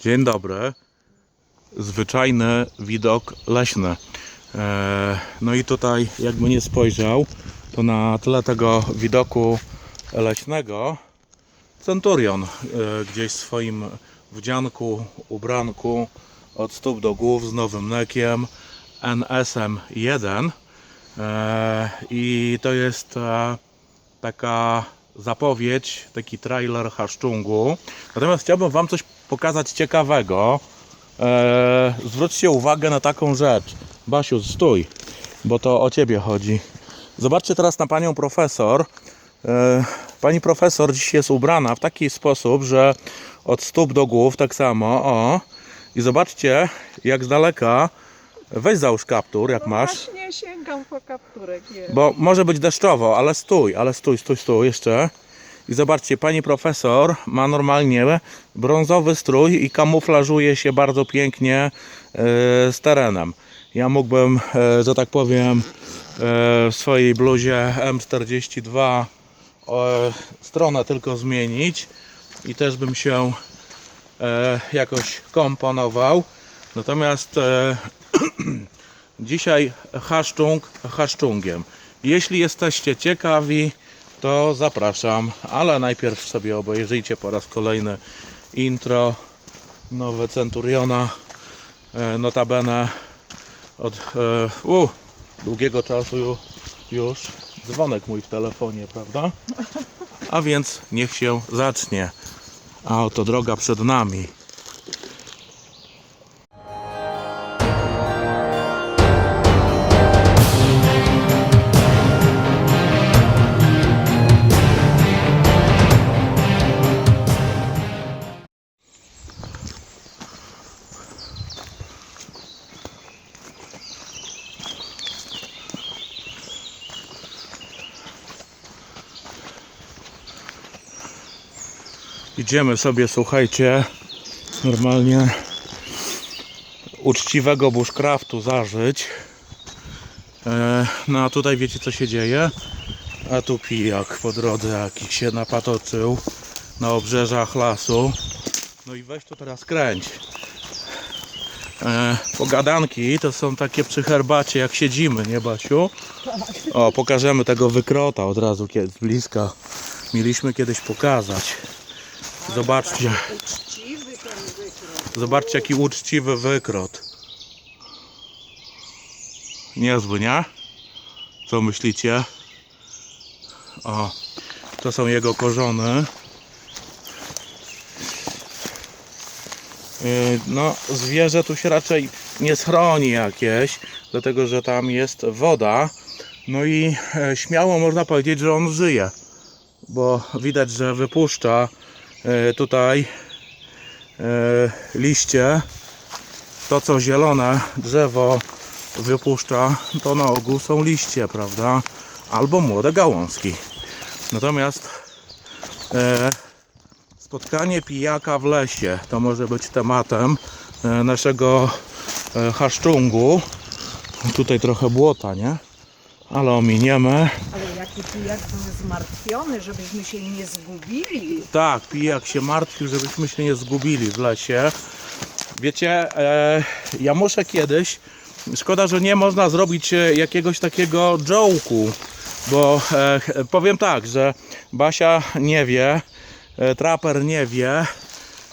Dzień dobry. Zwyczajny widok leśny. E, No i tutaj, jakby nie spojrzał, to na tle tego widoku leśnego Centurion e, gdzieś w swoim wdzianku, ubranku od stóp do głów z nowym nekiem NSM 1 E, i to jest taka zapowiedź, taki trailer haszczungu. Natomiast chciałbym Wam coś pokazać ciekawego. E, zwróćcie uwagę na taką rzecz. Basiu, stój, bo to o Ciebie chodzi. Zobaczcie teraz na Panią Profesor. E, pani Profesor dziś jest ubrana w taki sposób, że od stóp do głów tak samo, o. I zobaczcie, jak z daleka, weź załóż kaptur, jak No masz. Właśnie sięgam kapturek. Jest. Bo może być deszczowo, ale stój, ale stój, stój, stój jeszcze. I zobaczcie, pani profesor ma normalnie brązowy strój i kamuflażuje się bardzo pięknie e, z terenem. Ja mógłbym, e, że tak powiem, e, w swojej bluzie M42 e, stronę tylko zmienić i też bym się jakoś komponował. Natomiast Dzisiaj haszczung haszczungiem. Jeśli jesteście ciekawi, to zapraszam, ale najpierw sobie obejrzyjcie po raz kolejny intro nowe Centuriona. E, Notabene od e, u, długiego czasu ju- już dzwonek mój w telefonie, prawda? A więc niech się zacznie. A oto droga przed nami. Idziemy sobie, słuchajcie, normalnie uczciwego bushcraftu zażyć. E, no a tutaj wiecie co się dzieje? A tu pijak po drodze jakiś się napatoczył na obrzeżach lasu. No i weź to teraz kręć. E, pogadanki to są takie przy herbacie jak siedzimy, nie Basiu? O, pokażemy tego wykrota od razu z bliska. Mieliśmy kiedyś pokazać. Zobaczcie, zobaczcie jaki uczciwy wykrot. Niezły, nie? Co myślicie? O, to są jego korzony. Yy, No, zwierzę tu się raczej nie schroni jakieś, dlatego że tam jest woda. No i e, śmiało można powiedzieć, że on żyje, bo widać, że wypuszcza tutaj e, liście. To, co zielone drzewo wypuszcza, to na ogół są liście, prawda? Albo młode gałązki. Natomiast e, spotkanie pijaka w lesie to może być tematem e, naszego e, haszczungu. Tutaj trochę błota, nie? Ale ominiemy. Jaki pijak był zmartwiony, żebyśmy się nie zgubili. Tak, pijak się martwił, żebyśmy się nie zgubili w lesie. Wiecie, e, ja muszę kiedyś, szkoda, że nie można zrobić e, jakiegoś takiego joke'u, bo e, powiem tak, że Basia nie wie, e, Traper nie wie,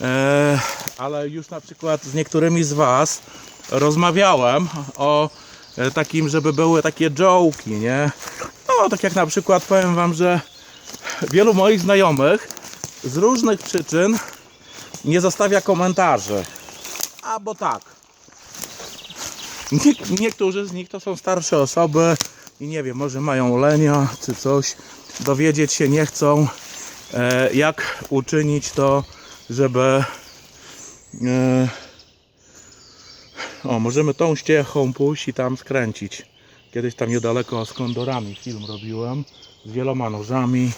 e, ale już na przykład z niektórymi z Was rozmawiałem o e, takim, żeby były takie joke'i, nie? No, tak jak na przykład powiem Wam, że wielu moich znajomych z różnych przyczyn nie zostawia komentarzy. Albo tak. Nie, niektórzy z nich to są starsze osoby i nie wiem, może mają lenia czy coś. Dowiedzieć się nie chcą, e, jak uczynić to, żeby. E, o, możemy tą ściechą pójść i tam skręcić. Kiedyś tam niedaleko z kondorami film robiłem z wieloma nożami.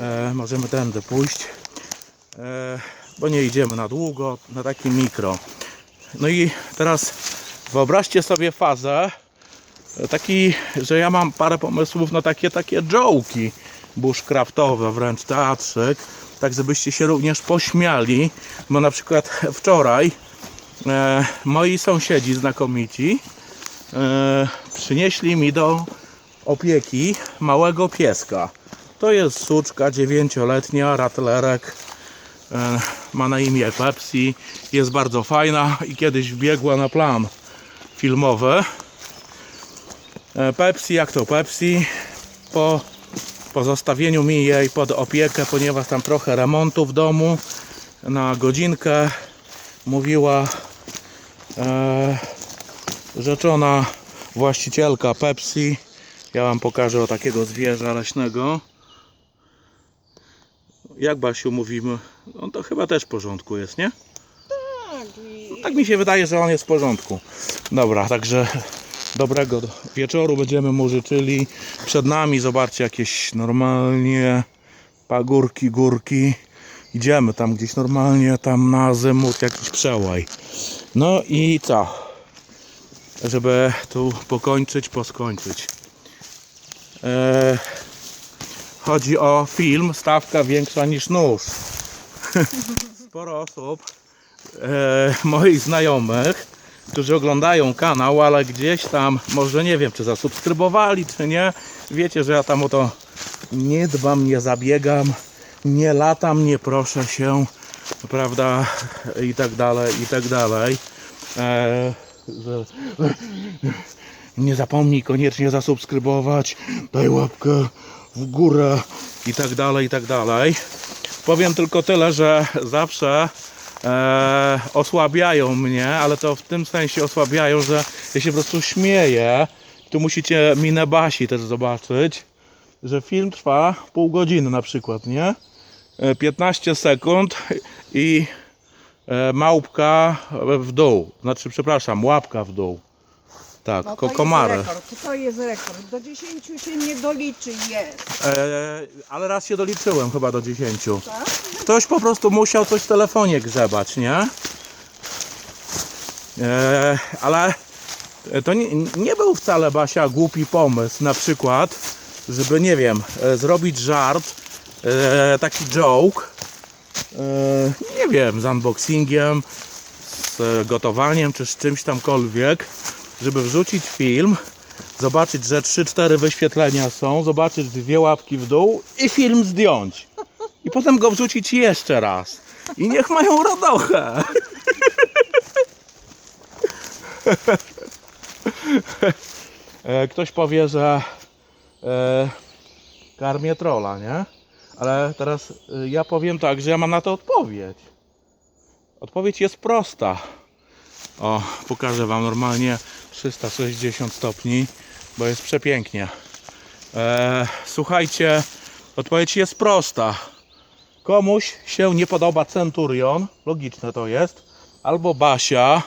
E, możemy tędy pójść, e, bo nie idziemy na długo, na taki mikro. No i teraz wyobraźcie sobie fazę, e, taki, że ja mam parę pomysłów na takie takie joke'i bushcraftowe, wręcz teatrzyk, tak żebyście się również pośmiali, bo na przykład wczoraj e, moi sąsiedzi znakomici e, przynieśli mi do opieki małego pieska. To jest suczka dziewięcioletnia, ratlerek. E, ma na imię Pepsi. Jest bardzo fajna i kiedyś wbiegła na plan filmowy. E, Pepsi, jak to Pepsi, po pozostawieniu mi jej pod opiekę, ponieważ tam trochę remontu w domu, na godzinkę mówiła e, rzeczona właścicielka Pepsi. Ja wam pokażę o takiego zwierza leśnego. Jak Basiu mówimy? On to chyba też w porządku jest, nie? Tak, i Tak mi się wydaje, że on jest w porządku. Dobra, także dobrego wieczoru będziemy mu życzyli. Przed nami, zobaczcie, jakieś normalnie pagórki, górki. Idziemy tam gdzieś normalnie, tam na azymut jakiś przełaj. No i co? Żeby tu pokończyć, poskończyć. Eee, chodzi o film Stawka większa niż nóż. Sporo osób e, moich znajomych, którzy oglądają kanał, ale gdzieś tam, może nie wiem, czy zasubskrybowali, czy nie. Wiecie, że ja tam o to nie dbam, nie zabiegam, nie latam, nie proszę się, prawda, i tak dalej, i tak dalej. E, nie zapomnij koniecznie zasubskrybować, daj łapkę w górę i tak dalej, i tak dalej. Powiem tylko tyle, że zawsze e, osłabiają mnie, ale to w tym sensie osłabiają, że ja się po prostu śmieję. Tu musicie minę Basi też zobaczyć, że film trwa pół godziny na przykład, nie? E, 15 sekund i e, małpka w dół. Znaczy, przepraszam, łapka w dół. Tak, no to komary. jest rekord. To jest rekord. Do 10 się nie doliczy, jest. E, ale raz się doliczyłem chyba do 10. Tak? Ktoś po prostu musiał coś w telefonie grzebać, nie? E, ale to nie, nie był wcale Basia głupi pomysł, na przykład, żeby nie wiem, e, zrobić żart, e, taki joke, e, nie wiem, z unboxingiem, z e, gotowaniem czy z czymś tamkolwiek, żeby wrzucić film, zobaczyć, że 3-4 wyświetlenia są, zobaczyć dwie łapki w dół i film zdjąć. I potem go wrzucić jeszcze raz. I niech mają radochę. E, Ktoś powie, że e, karmię trola, nie? Ale teraz e, ja powiem tak, że ja mam na to odpowiedź. Odpowiedź jest prosta. O, pokażę Wam normalnie 360 stopni, bo jest przepięknie. E, słuchajcie, odpowiedź jest prosta. Komuś się nie podoba Centurion, logiczne to jest, albo Basia,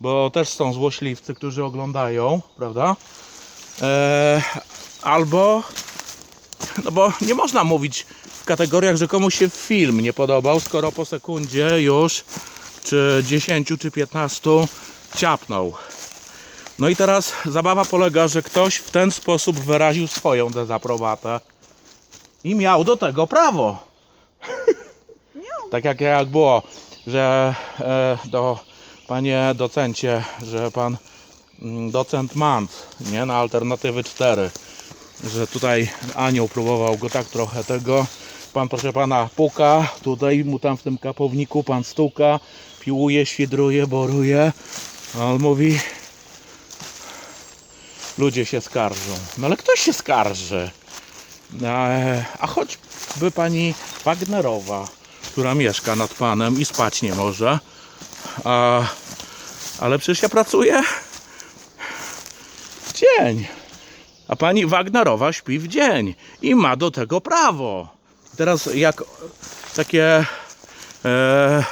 bo też są złośliwcy, którzy oglądają, prawda? E, albo, no bo nie można mówić kategoriach, że komuś się film nie podobał, skoro po sekundzie już, czy 10, czy 15 ciapnął. No i teraz zabawa polega, że ktoś w ten sposób wyraził swoją dezaprobatę i miał do tego prawo. tak jak, jak było, że e, do panie docencie, że pan mm, docent Mant, nie, na alternatywy 4, że tutaj anioł próbował go tak trochę tego, pan proszę pana puka, tutaj mu tam w tym kapowniku pan stuka, piłuje, świdruje, boruje, on mówi ludzie się skarżą. No ale ktoś się skarży. E, A choćby pani Wagnerowa, która mieszka nad panem i spać nie może. A, ale przecież ja pracuję w dzień. A pani Wagnerowa śpi w dzień i ma do tego prawo. Teraz jak takie e, e,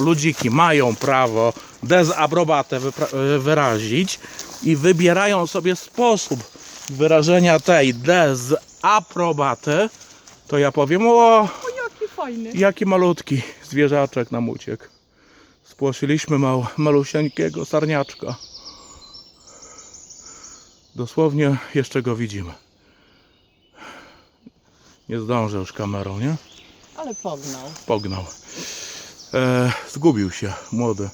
ludziki mają prawo dezaprobatę e, wyrazić i wybierają sobie sposób wyrażenia tej dezaprobaty, to ja powiem, o, fajny. jaki malutki zwierzaczek nam uciekł. Spłoszyliśmy mał, malusieńkiego sarniaczka. Dosłownie jeszcze go widzimy. Nie zdążę już kamerą, nie? Ale pognał. Pognał. E, zgubił się, młody.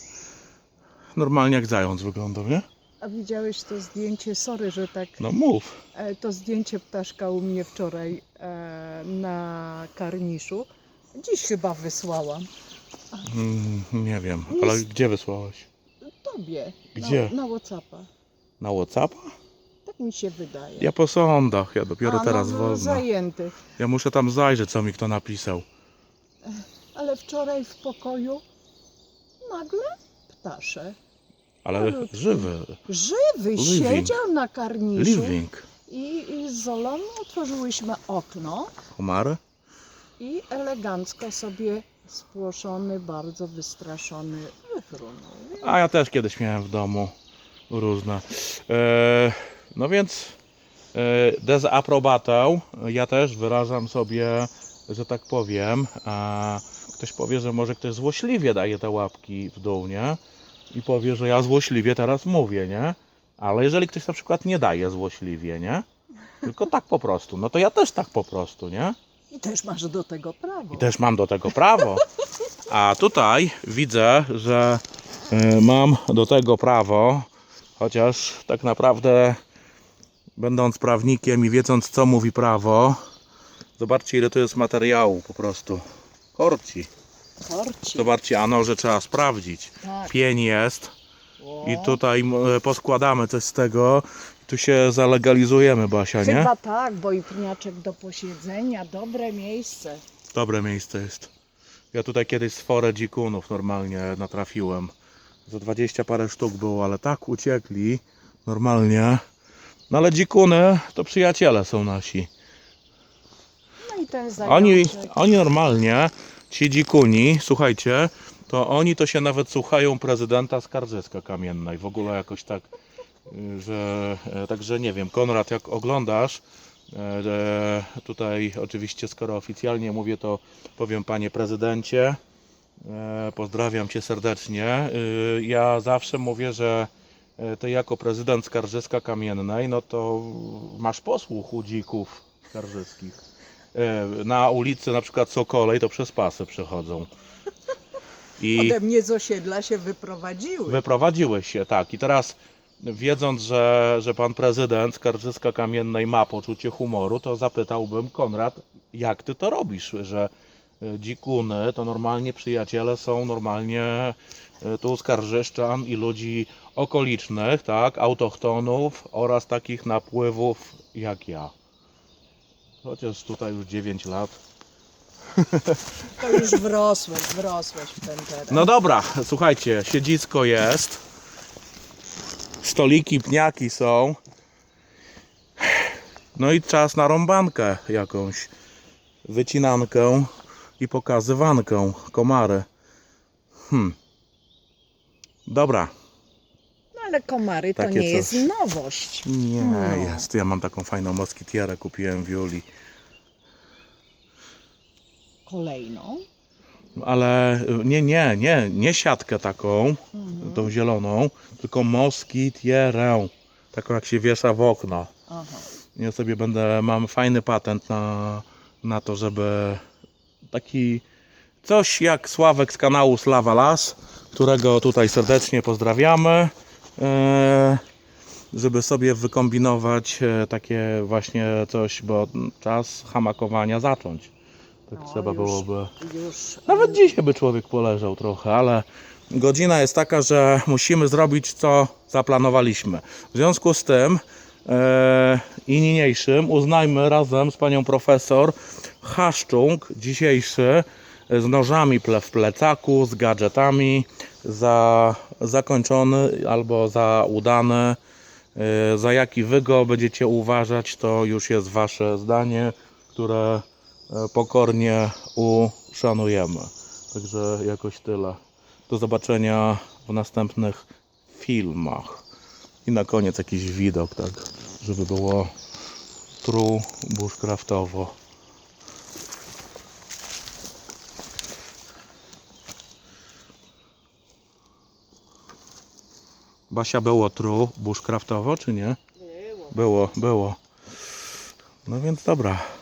Normalnie jak zając wyglądał, nie? A widziałeś to zdjęcie, sorry, że tak, No mów. e, to zdjęcie ptaszka u mnie wczoraj e, na karniszu. Dziś chyba wysłałam. Mm, nie wiem, ale gdzie wysłałeś? Tobie. Gdzie? Na, na Whatsappa. Na Whatsappa? Tak mi się wydaje. Ja po sądach, ja dopiero A, teraz no, wolno. Zajęty. Ja muszę tam zajrzeć, co mi kto napisał. Ale wczoraj w pokoju nagle ptasze. Ale Malutki. żywy. Żywy Living. siedział na karniszu Living. i, i z Zolą otworzyłyśmy okno Komary? i elegancko sobie spłoszony, bardzo wystraszony wyfrunął. A ja też kiedyś miałem w domu różne. E, no więc e, dezaprobatę ja też wyrażam sobie, że tak powiem. A ktoś powie, że może ktoś złośliwie daje te łapki w dół, nie? I powie, że ja złośliwie teraz mówię, nie? Ale jeżeli ktoś na przykład nie daje złośliwie, nie? Tylko tak po prostu, no to ja też tak po prostu, nie? I też masz do tego prawo. I też mam do tego prawo. A tutaj widzę, że y, mam do tego prawo, chociaż tak naprawdę będąc prawnikiem i wiedząc co mówi prawo, zobaczcie ile to jest materiału po prostu. Korci. Korci. Zobaczcie, a noże trzeba sprawdzić. Tak. Pień jest i tutaj m, poskładamy coś z tego. Tu się zalegalizujemy, Basia, nie? Chyba tak, bo i pniaczek do posiedzenia, dobre miejsce. Dobre miejsce jest. Ja tutaj kiedyś sforę dzikunów normalnie natrafiłem. Za 20 parę sztuk było, ale tak uciekli normalnie. No ale dzikuny to przyjaciele są nasi. No i ten Oni, oni normalnie, ci dzikuni, słuchajcie, to oni to się nawet słuchają prezydenta Skarżyska Kamiennej. W ogóle jakoś tak, y, że e, także nie wiem, Konrad, jak oglądasz, e, e, tutaj oczywiście skoro oficjalnie mówię, to powiem panie prezydencie, pozdrawiam cię serdecznie. Y, Ja zawsze mówię, że ty jako prezydent Skarżyska Kamiennej, no to masz posłuch u dzików skarżyskich e, na ulicy na przykład Sokolej to przez pasy przechodzą. I Ode mnie z osiedla się wyprowadziły. wyprowadziłeś się, tak. I teraz wiedząc, że, że pan prezydent Skarżyska Kamiennej ma poczucie humoru, to zapytałbym Konrad, jak ty to robisz, że e, dzikuny to normalnie przyjaciele są normalnie e, tu skarżyszczan i ludzi okolicznych, tak, autochtonów oraz takich napływów jak ja. Chociaż tutaj już 9 lat. To już wrosłeś, wrosłeś w ten teren. No dobra, słuchajcie, siedzisko jest. Stoliki, pniaki są. No i czas na rąbankę jakąś. Wycinankę i pokazywankę. Komary. Hmm. Dobra. No ale komary to Takie nie jest coś. nowość. Nie No. jest. Ja mam taką fajną moskitierę, kupiłem w Julii. Kolejną. Ale y, nie, nie, nie, nie siatkę taką, Mhm. tą zieloną, tylko moskitierę. Taką jak się wiesza w okno. Aha. Ja sobie będę, mam fajny patent na, na to, żeby taki coś jak Sławek z kanału Slawa Las, którego tutaj serdecznie pozdrawiamy, e, żeby sobie wykombinować e, takie właśnie coś, bo czas hamakowania zacząć. Tak No, trzeba już- byłoby. Już Nawet dzisiaj by człowiek poleżał trochę, ale godzina jest taka, że musimy zrobić co zaplanowaliśmy. W związku z tym i niniejszym uznajmy razem z panią profesor haszczung dzisiejszy z nożami w plecaku, z gadżetami za zakończony albo za udany. E, Za jaki wy go będziecie uważać, to już jest wasze zdanie, które e, pokornie uszanujemy. Także jakoś tyle. Do zobaczenia w następnych filmach. I na koniec jakiś widok, tak, żeby było true bushcraftowo. Basia było true bushcraftowo, czy nie? było. Było, było. No więc dobra.